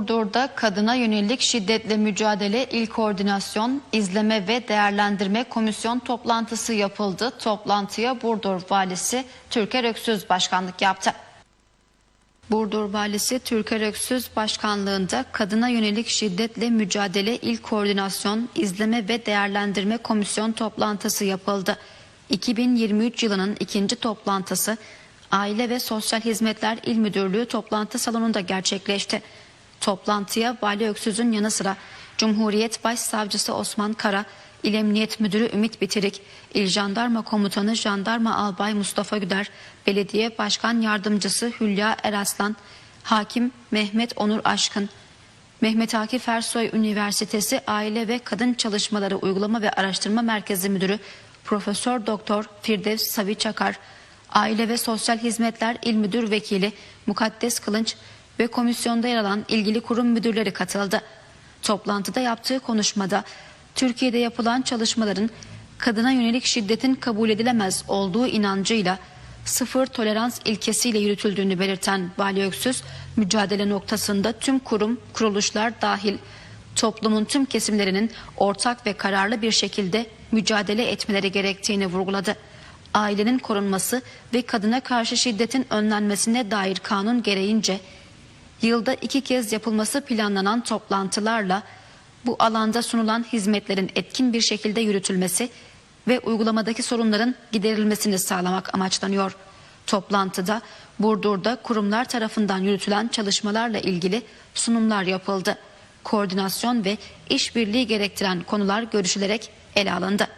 Burdur'da kadına yönelik şiddetle mücadele il koordinasyon, izleme ve değerlendirme komisyon toplantısı yapıldı. Toplantıya Burdur Valisi Türker Öksüz başkanlık yaptı. Burdur Valisi Türker Öksüz başkanlığında kadına yönelik şiddetle mücadele il koordinasyon, izleme ve değerlendirme komisyon toplantısı yapıldı. 2023 yılının ikinci toplantısı Aile ve Sosyal Hizmetler İl Müdürlüğü toplantı salonunda gerçekleşti. Toplantıya Vali Öksüz'ün yanı sıra Cumhuriyet Başsavcısı Osman Kara, İl Emniyet Müdürü Ümit Bitirik, İl Jandarma Komutanı Jandarma Albay Mustafa Güder, Belediye Başkan Yardımcısı Hülya Eraslan, Hakim Mehmet Onur Aşkın, Mehmet Akif Ersoy Üniversitesi Aile ve Kadın Çalışmaları Uygulama ve Araştırma Merkezi Müdürü Profesör Doktor Firdevs Savi Çakar, Aile ve Sosyal Hizmetler İl Müdür Vekili Mukaddes Kılınç ve komisyonda yer alan ilgili kurum müdürleri katıldı. Toplantıda yaptığı konuşmada Türkiye'de yapılan çalışmaların kadına yönelik şiddetin kabul edilemez olduğu inancıyla sıfır tolerans ilkesiyle yürütüldüğünü belirten Vali Öksüz, mücadele noktasında tüm kurum, kuruluşlar dahil toplumun tüm kesimlerinin ortak ve kararlı bir şekilde mücadele etmeleri gerektiğini vurguladı. Ailenin korunması ve kadına karşı şiddetin önlenmesine dair kanun gereğince yılda iki kez yapılması planlanan toplantılarla bu alanda sunulan hizmetlerin etkin bir şekilde yürütülmesi ve uygulamadaki sorunların giderilmesini sağlamak amaçlanıyor. Toplantıda Burdur'da kurumlar tarafından yürütülen çalışmalarla ilgili sunumlar yapıldı. Koordinasyon ve işbirliği gerektiren konular görüşülerek ele alındı.